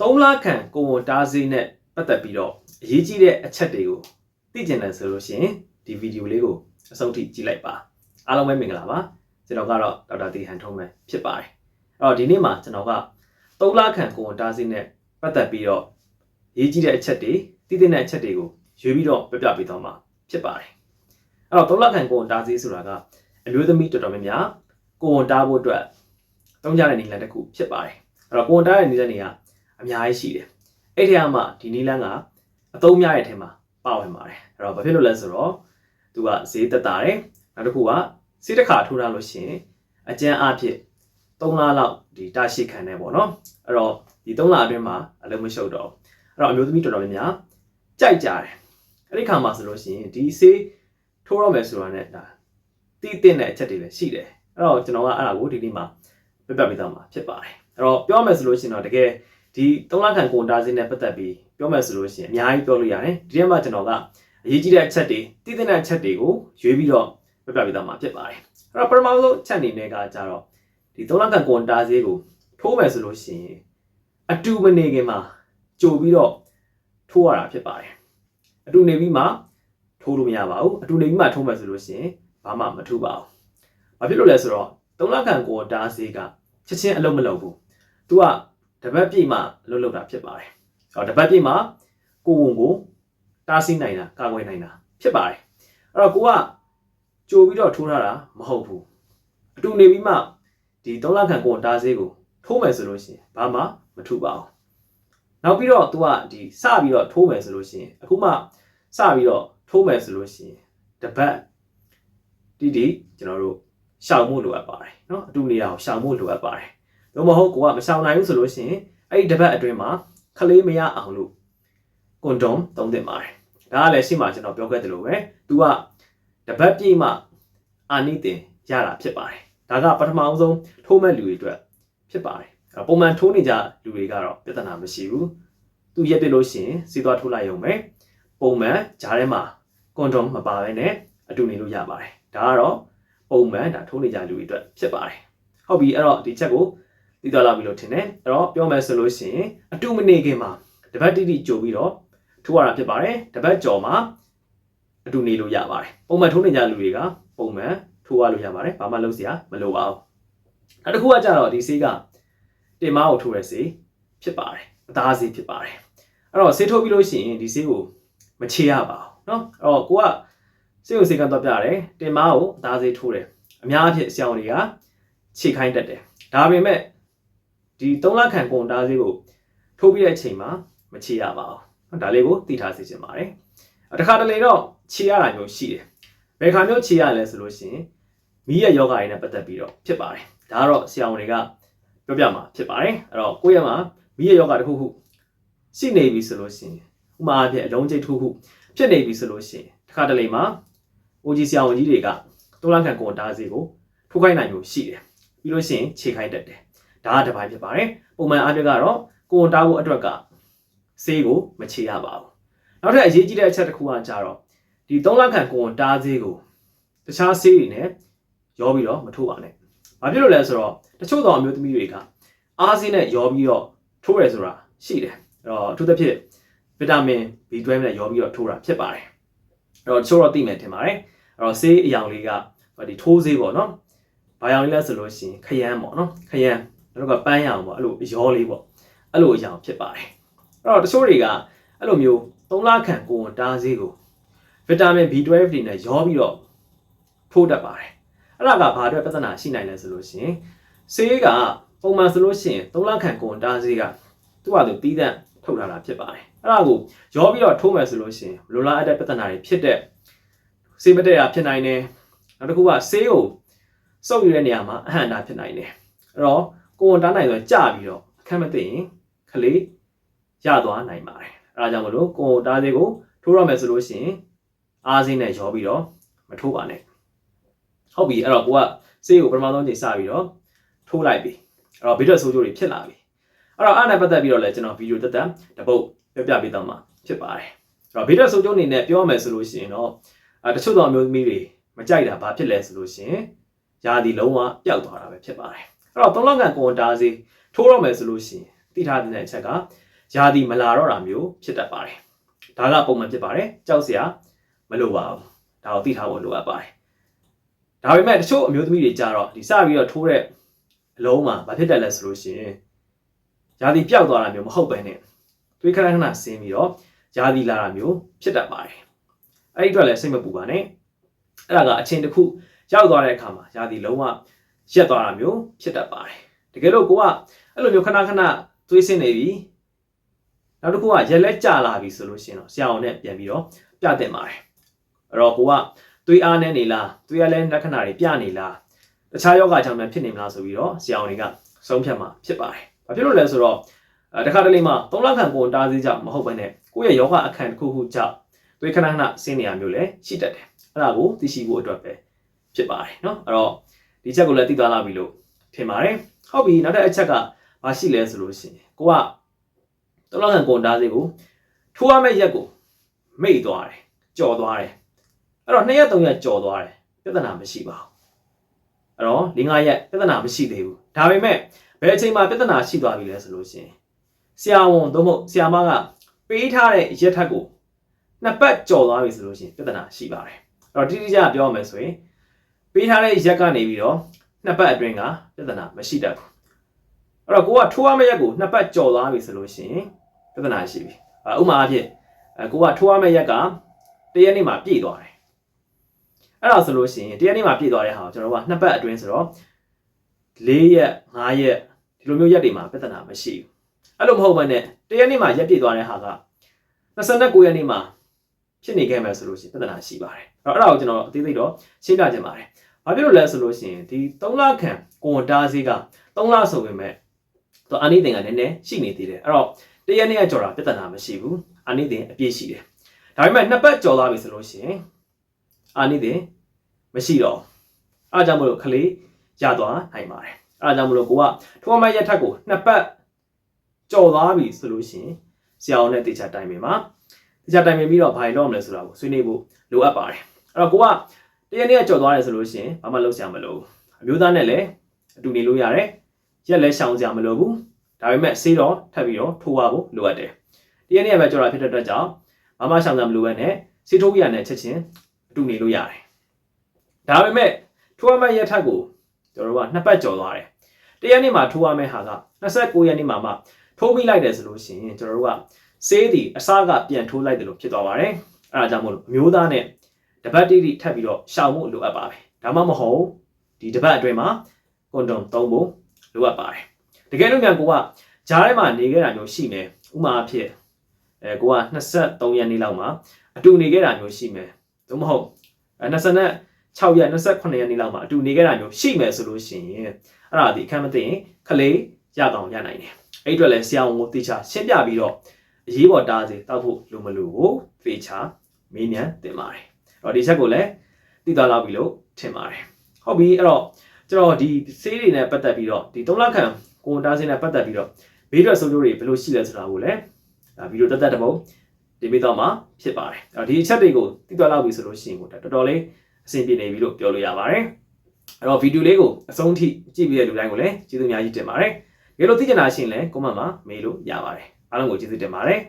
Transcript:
3လခန့်ကိုဝန်တားစေးနဲ့ပတ်သက်ပြီးတော့အရေးကြီးတဲ့အချက်တွေကိုသိကျင်တယ်ဆိုလို့ရှိရင်ဒီဗီဒီယိုလေးကိုအဆုံးထိကြည့်လိုက်ပါအားလုံးပဲမင်္ဂလာပါကျွန်တော်ကတော့ဒေါက်တာတီဟန်ထုံးပဲဖြစ်ပါတယ်အဲ့တော့ဒီနေ့မှာကျွန်တော်က3လခန့်ကိုဝန်တားစေးနဲ့ပတ်သက်ပြီးတော့အရေးကြီးတဲ့အချက်တွေသိသိတဲ့အချက်တွေကိုရွေးပြီးတော့ပြပြပေးသွားမှာဖြစ်ပါတယ်အဲ့တော့3လခန့်ကိုဝန်တားစေးဆိုတာကအမျိုးသမီးတော်တော်များများကိုဝန်တားဖို့အတွက်တုံးကြတဲ့နည်းလမ်းတစ်ခုဖြစ်ပါတယ်အဲ့တော့ကိုဝန်တားတဲ့နည်းလမ်းတွေက အများကြီးရှိတယ်အဲ့ဒီအမှဒီနည်းလမ်းကအသုံးများတဲ့အထက်မှာပါဝင်ပါတယ်အဲ့တော့ဘာဖြစ်လို့လဲဆိုတော့သူကဈေးသက်တာတယ်နောက်တစ်ခုကဈေးတစ်ခါထိုးထားလို့ရှိရင်အကျန်းအဖြစ်3လလောက်ဒီတာရှိခံနေပေါ့နော်အဲ့တော့ဒီ3လအတွင်းမှာအလုံးမရှုပ်တော့အဲ့တော့အမျိုးသမီးတော်တော်များများကြိုက်ကြတယ်အဲ့ဒီခါမှာဆိုလို့ရှိရင်ဒီဈေးထိုးရမယ်ဆိုတာနဲ့ဒါတီးတင်တဲ့အချက်တွေလည်းရှိတယ်အဲ့တော့ကျွန်တော်ကအဲ့ဒါကိုဒီနေ့မှာပြပြပေးသွားမှာဖြစ်ပါတယ်အဲ့တော့ပြောမယ်ဆိုလို့ရှိရင်တော့တကယ် ဒီ3လခန့်ကွန်တာစင်းနဲ့ပတ်သက်ပြီးပြောမယ်ဆိုလို့ရှိရင်အများကြီးပြောလို့ရတယ်ဒီထဲမှာကျွန်တော်ကအရေးကြီးတဲ့အချက်တွေတည်တဲ့အချက်တွေကိုရွေးပြီးတော့ပြပြပေးသွားမှာဖြစ်ပါတယ်အဲ့တော့ပထမဆုံးအချက်အနေနဲ့ကကြတော့ဒီ3လခန့်ကွန်တာစင်းကိုထိုးမယ်ဆိုလို့ရှိရင်အတူမနေခင်မှာကြိုပြီးတော့ထိုးရတာဖြစ်ပါတယ်အတူနေပြီးမှထိုးလို့မရပါဘူးအတူနေပြီးမှထိုးမယ်ဆိုလို့ရှိရင်ဘာမှမထိုးပါဘူးဘာဖြစ်လို့လဲဆိုတော့3လခန့်ကွန်တာစင်းကချက်ချင်းအလုံးမလုံးဘူး तू က တပတ်ပြည့်မှလှုပ်လှုပ်တာဖြစ်ပါတယ်။အော်တပတ်ပြည့်မှကိုဝန်ကိုတားဆီးနိုင်တာကာကွယ်နိုင်တာဖြစ်ပါတယ်။အဲ့တော့ကိုကကြိုပြီးတော့ထိုးထားတာမဟုတ်ဘူး။အတူနေပြီးမှဒီ3လခန့်ကိုဝန်တားဆေးကိုထိုးမယ်ဆိုလို့ရှိရင်ဘာမှမထူပါဘူး။နောက်ပြီးတော့ तू ကဒီစပြီးတော့ထိုးမယ်ဆိုလို့ရှိရင်အခုမှစပြီးတော့ထိုးမယ်ဆိုလို့ရှိရင်တပတ်တီတီကျွန်တော်တို့ရှောင်မှုလိုအပ်ပါတယ်เนาะအတူနေရအောင်ရှောင်မှုလိုအပ်ပါတယ် တော့မဟုတ်ကိုကမဆောင်နိုင်ဘူးဆိုလို့ရှိရင်အဲ့ဒီတစ်ပတ်အတွင်းမှာခလေးမရအောင်လို့ကွန်ဒုံသုံးသင့်ပါတယ်ဒါကလည်းရှေ့မှာကျွန်တော်ပြောခဲ့တယ်လို့ပဲ तू ကတစ်ပတ်ပြည့်မှအာနိသင်ရတာဖြစ်ပါတယ်ဒါကပထမအောင်ဆုံးထိုးမဲ့လူတွေအတွက်ဖြစ်ပါတယ်အဲ့တော့ပုံမှန်ထိုးနေကြလူတွေကတော့ပြဿနာမရှိဘူးသူရက်ပြလို့ရှိရင်စီးသွားထိုးလိုက်ရုံပဲပုံမှန်ဂျားထဲမှာကွန်ဒုံမပါဘဲနဲ့အတူနေလို့ရပါတယ်ဒါကတော့ပုံမှန်ဒါထိုးနေကြလူတွေအတွက်ဖြစ်ပါတယ်ဟုတ်ပြီအဲ့တော့ဒီချက်ကို သိသွားလာပြီလို့ထင်တယ်အဲ့တော့ပြောမယ်ဆိုလို့ရှိရင်အတူမနေခင်မှာတပတ်တိတိကြိုပြီးတော့ထိုးရတာဖြစ်ပါတယ်တပတ်ကြော်မှာအတူနေလို့ရပါတယ်ပုံမှန်ထိုးနေကြလူတွေကပုံမှန်ထိုးရလို့ရပါတယ်ဘာမှလုပ်စရာမလိုပါဘူးနောက်တစ်ခုကကြတော့ဒီဆေးကတင်မကိုထိုးရဆေးဖြစ်ပါတယ်အသားဆေးဖြစ်ပါတယ်အဲ့တော့ဆေးထိုးပြီးလို့ရှိရင်ဒီဆေးကိုမချေရပါဘူးเนาะအဲ့တော့ကိုကဆေးကိုဆေးကတော့ပြရတယ်တင်မကိုအသားဆေးထိုးတယ်အများအဖြစ်ဆရာဝန်တွေကခြေခိုင်းတတ်တယ်ဒါပေမဲ့ ဒီ3လခန့်ကွန်တားဆေးကိုထိုးပြီးတဲ့အချိန်မှာမချေရပါဘူးဒါလေးကိုသိထားစေချင်ပါတယ်တခါတလေတော့ခြေရတာမျိုးရှိတယ်ဘယ်ခါမျိုးခြေရလဲဆိုလို့ရှိရင်မီးရဲ့ယောဂါတွေနဲ့ပတ်သက်ပြီးတော့ဖြစ်ပါတယ်ဒါကတော့ဆရာဝန်တွေကပြောပြမှာဖြစ်ပါတယ်အဲ့တော့ကိုယ့်ရဲ့မှာမီးရဲ့ယောဂါတစ်ခုခုရှိနေပြီဆိုလို့ရှိရင်ဥမာအဖြစ်အလုံးကျိတ်ထုခုဖြစ်နေပြီဆိုလို့ရှိရင်တခါတလေမှာ OG ဆရာဝန်ကြီးတွေက3လခန့်ကွန်တားဆေးကိုထိုးခိုင်းနိုင်မျိုးရှိတယ်ပြီးလို့ရှိရင်ခြေခိုင်းတတ်တယ် ဒါကတစ်ပိုင်းဖြစ်ပါတယ်ပုံမှန်အားဖြင့်ကတော့ကိုယ်တားဖို့အတွက်ကဆေးကိုမချေရပါဘူးနောက်ထပ်အရေးကြီးတဲ့အချက်တစ်ခုကကြတော့ဒီ3လခန့်ကိုယ်တားဆေးကိုတခြားဆေးတွေနဲ့ရောပြီးတော့မထိုးပါနဲ့ဘာဖြစ်လို့လဲဆိုတော့တချို့သောအမျိုးသမီးတွေကအားဆေးနဲ့ရောပြီးတော့ထိုးရဆိုတာရှိတယ်အဲ့တော့အထူးသဖြင့်ဗီတာမင် B12 နဲ့ရောပြီးတော့ထိုးတာဖြစ်ပါတယ်အဲ့တော့တချို့တော့သိမယ်ထင်ပါတယ်အဲ့တော့ဆေးအယောင်လေးကဒီထိုးဆေးပေါ့နော်ဘာယောင်လေးလဲဆိုလို့ရှိရင်ခရမ်းပေါ့နော်ခရမ်း တို့ကပန်းရအောင်ပေါ့အဲ့လိုရောလေးပေါ့အဲ့လိုအရာဖြစ်ပါတယ်အဲ့တော့တချို့တွေကအဲ့လိုမျိုး3လခန့်ကိုယ်တားဆေးကိုဗီတာမင် B12 တွေနဲ့ရောပြီးတော့ထိုးတတ်ပါတယ်အဲ့ဒါကဘာအတွက်ပြဿနာရှိနိုင်လဲဆိုလို့ရှိရင်ဆေးကပုံမှန်ဆိုလို့ရှိရင်3လခန့်ကိုယ်တားဆေးကသူ့ဟာသူတီးသန့်ထုတ်ထားတာဖြစ်ပါတယ်အဲ့ဒါကိုရောပြီးတော့ထိုးမယ်ဆိုလို့ရှိရင်လိုလားအပ်တဲ့ပြဿနာတွေဖြစ်တဲ့ဆေးမတည့်တာဖြစ်နိုင်တယ်နောက်တစ်ခုကဆေးကိုစုပ်ယူတဲ့နေရာမှာအဟန့်တာဖြစ်နိုင်တယ်အဲ့တော့ ကိုဝန်တားနိုင်ဆိုကြပြီးတော့အခက်မသိရင်ခလေးရသွားနိုင်ပါတယ်အဲဒါကြောင့်မလို့ကိုဝန်တားသေးကိုထိုးရမယ်ဆိုလို့ရှိရင်အားစင်းနဲ့ရောပြီးတော့မထိုးပါနဲ့ဟုတ်ပြီအဲ့တော့ကိုကဆေးကိုပထမဆုံးချိန်စပြီးတော့ထိုးလိုက်ပြီအဲ့တော့ဗီဒီယိုဆိုးကျိုးတွေဖြစ်လာပြီအဲ့တော့အားနဲ့ပတ်သက်ပြီးတော့လည်းကျွန်တော်ဗီဒီယိုတက်တက်တပုတ်ပြပြပေးတော့မှာဖြစ်ပါတယ်အဲ့တော့ဗီဒီယိုဆိုးကျိုးအနေနဲ့ပြောရမယ်ဆိုလို့ရှိရင်တော့အဲတချို့သောအမျိုးသမီးတွေမကြိုက်တာဘာဖြစ်လဲဆိုလို့ရှိရင်ယာဒီလုံးဝပျောက်သွားတာပဲဖြစ်ပါတယ် အဲ့တော့သုံးလောက်ကန်ကွန်တာစီထိုးရမယ်ဆိုလို့ရှိရင်သိထားတဲ့အချက်ကယာဒီမလာတော့တာမျိုးဖြစ်တတ်ပါတယ်ဒါကပုံမှန်ဖြစ်ပါတယ်ကြောက်စရာမလိုပါဘူးဒါကိုသိထားဖို့လိုအပ်ပါတယ်ဒါပေမဲ့တချို့အမျိုးသမီးတွေကြတော့ဒီစပြီးတော့ထိုးတဲ့အလုံးမှာဘာဖြစ်တယ်လဲဆိုလို့ရှိရင်ယာဒီပျောက်သွားတာမျိုးမဟုတ်ပဲနဲ့သွေးခဏခဏဆင်းပြီးတော့ယာဒီလာတာမျိုးဖြစ်တတ်ပါတယ်အဲ့ဒီအတွက်လည်းစိတ်မပူပါနဲ့အဲ့ဒါကအချိန်တစ်ခုရောက်သွားတဲ့အခါမှာယာဒီလုံးဝ ရက်သွားတာမျိုးဖြစ်တတ်ပါတယ်။တကယ်လို့ကိုကအဲ့လိုမျိုးခဏခဏသွေးဆင်းနေပြီ။နောက်တစ်ခုကရက်လက်ကျလာပြီဆိုလို့ရှိရင်တော့ဆရာအောင်နဲ့ပြန်ပြီးတော့ပြတင်ပါတယ်။အဲ့တော့ကိုကသွေးအားနည်းနေလားသွေးရလဲလက္ခဏာတွေပြနေလားတခြားယောဂကြောင့်များဖြစ်နေမလားဆိုပြီးတော့ဆရာအောင်တွေကဆုံးဖြတ်မှာဖြစ်ပါတယ်။ဘာဖြစ်လို့လဲဆိုတော့တခါတလေမှာ၃လခန့်ကိုတားစေးကြမဟုတ်ဘဲနဲ့ကိုယ့်ရဲ့ယောဂအခန့်တစ်ခုခုကြောင့်သွေးခဏခဏဆင်းနေရမျိုးလည်းရှိတတ်တယ်။အဲ့ဒါကိုသိရှိဖို့အတွက်ပဲဖြစ်ပါတယ်နော်။အဲ့တော့ ဒီချက်ကိုလည်းသိသွားလာပြီလို့ထင်ပါတယ်ဟုတ်ပြီနောက်တစ်အချက်ကဘာရှိလဲဆိုလို့ရှိရင်ကိုက၃လခန့်ကိုတားစေးကိုထိုးရမယ့်ရက်ကိုမိတ်သွားတယ်ကြော်သွားတယ်အဲ့တော့2ရက်3ရက်ကြော်သွားတယ်ပြဿနာမရှိပါဘူးအဲ့တော့၄၅ရက်ပြဿနာမရှိသေးဘူးဒါပေမဲ့ဘယ်အချိန်မှာပြဿနာရှိသွားပြီလဲဆိုလို့ရှိရင်ဆရာဝန်သို့မဟုတ်ဆရာမကပေးထားတဲ့ရက်ထက်ကိုနှစ်ပတ်ကြော်သွားပြီဆိုလို့ရှိရင်ပြဿနာရှိပါတယ်အဲ့တော့တိတိကျကျပြောရမယ်ဆိုရင် ပေးထားတဲ့ရက်ကနေပြီးတော့နှစ်ပတ်အတွင်းကပြဿနာမရှိတတ်ဘူးအဲ့တော့ကိုကထိုးရမယ့်ရက်ကိုနှစ်ပတ်ကြော်သွားပြီဆိုလို့ရှိရင်ပြဿနာရှိပြီဥပမာအဖြစ်အဲကိုကထိုးရမယ့်ရက်ကတရက်နေ့မှာပြည့်သွားတယ်အဲ့ဒါဆိုလို့ရှိရင်တရက်နေ့မှာပြည့်သွားတဲ့ဟာကိုကျွန်တော်တို့ကနှစ်ပတ်အတွင်းဆိုတော့၄ရက်၅ရက်ဒီလိုမျိုးရက်တွေမှာပြဿနာမရှိဘူးအဲ့လိုမဟုတ်ဘဲနဲ့တရက်နေ့မှာရက်ပြည့်သွားတဲ့ဟာက29ရက်နေ့မှာဖြစ်နေခဲ့မယ်ဆိုလို့ရှိရင်ပြဿနာရှိပါတယ်အဲ့တော့အဲ့ဒါကိုကျွန်တော်အသေးစိတ်တော့ရှင်းပြခြင်းပါတယ် ဘာဖြစ်လို့လဲဆိုလို့ရှိရင်ဒီ3လခန့်ကိုဝန်တားစေးက3လဆိုပေမဲ့တော့အနိသင်ကနည်းနည်းရှိနေသေးတယ်အဲ့တော့တရက်နေ့ကကြော်တာပြဿနာမရှိဘူးအနိသင်အပြည့်ရှိတယ်ဒါပေမဲ့နှစ်ပတ်ကြော်သွားပြီဆိုလို့ရှိရင်အနိသင်မရှိတော့အားကြောင့်မလို့ခလေးရသွားနိုင်ပါတယ်အားကြောင့်မလို့ကိုကထိုးမရက်ထက်ကိုနှစ်ပတ်ကြော်သွားပြီဆိုလို့ရှိရင်ဆရာအောင်နဲ့တေချာတိုင်ပင်ပါတေချာတိုင်ပင်ပြီးတော့ဘာလို့မလဲဆိုတာကိုဆွေးနွေးဖို့လိုအပ်ပါတယ်အဲ့တော့ကိုက တရက်နေ့ကကြော်သွားတယ်ဆိုလို့ရှိရင်ဘာမှလုပ်စရာမလိုဘူးအမျိုးသားနဲ့လည်းအတူနေလို့ရတယ်ရက်လည်းရှောင်စရာမလိုဘူးဒါပေမဲ့ဆေးတော့ထပ်ပြီးတော့ထိုးရဖို့လိုအပ်တယ်တရက်နေ့ကပဲကြော်တာဖြစ်တဲ့အတွက်ကြောင့်ဘာမှရှောင်စရာမလိုဘဲနဲ့ဆေးထိုးပြရတဲ့ချက်ချင်းအတူနေလို့ရတယ်ဒါပေမဲ့ထိုးရမယ့်ရက်ထက်ကိုကျွန်တော်တို့ကနှစ်ပတ်ကြော်သွားတယ်တရက်နေ့မှာထိုးရမယ့်ဟာက29ရက်နေ့မှာမှထိုးပြီးလိုက်တယ်ဆိုလို့ရှိရင်ကျွန်တော်တို့ကဆေးဒီအစကပြန်ထိုးလိုက်တယ်လို့ဖြစ်သွားပါတယ်အဲဒါကြောင့်မို့လို့အမျိုးသားနဲ့ တပတ်တိတိထပ်ပြီးတော့ရှောင်ဖို့လိုအပ်ပါတယ်ဒါမှမဟုတ်ဒီတပတ်အတွင်းမှာကွန်ဒုံသုံးဖို့လိုအပ်ပါတယ်တကယ်လို့မြန်ကိုကဂျားထဲမှာနေခဲ့တာမျိုးရှိမယ်ဥမာအဖြစ်အဲကိုက23ရက်နေ့လောက်မှာအတူနေခဲ့တာမျိုးရှိမယ်သို့မဟုတ်အဲ26ရက်28ရက်နေ့လောက်မှာအတူနေခဲ့တာမျိုးရှိမယ်ဆိုလို့ရှိရင်အဲ့ဒါဒီအခမ်းမသိရင်ခလေးရကောင်ရနိုင်တယ်အဲ့အတွက်လည်းဆရာဝန်ကိုတေချာရှင်းပြပြီးတော့အရေးပေါ်တားစေတောက်ဖို့လိုမလို့ကိုသေချာမေးမြန်းတင်ပါတယ်အဲ့ တော့ဒီချက်ကိုလည်းသိသွားလောက်ပြီလို့ထင်ပါတယ်ဟုတ်ပြီအဲ့တော့ကျွန်တော်ဒီဆေးတွေနဲ့ပတ်သက်ပြီးတော့ဒီ3လခန့်ကိုဝန်တားစေးနဲ့ပတ်သက်ပြီးတော့ဘေးထွက်ဆိုးကျိုးတွေဘယ်လိုရှိလဲဆိုတာကိုလည်းဒါဗီဒီယိုတက်တက်တစ်ပုံတင်ပေးတော့မှာဖြစ်ပါတယ်အဲ့တော့ဒီအချက်တွေကိုသိသွားလောက်ပြီဆိုလို့ရှိရင်ကိုတော်တော်လေးအဆင်ပြေနေပြီလို့ပြောလို့ရပါတယ်အဲ့တော့ဗီဒီယိုလေးကိုအဆုံးထိကြည့်ပြီးတဲ့လူတိုင်းကိုလည်းကျေးဇူးအများကြီးတင်ပါတယ်တကယ်လို့သိချင်တာရှိရင်လည်း comment မှာမေးလို့ရပါတယ်အားလုံးကိုကျေးဇူးတင်ပါတယ်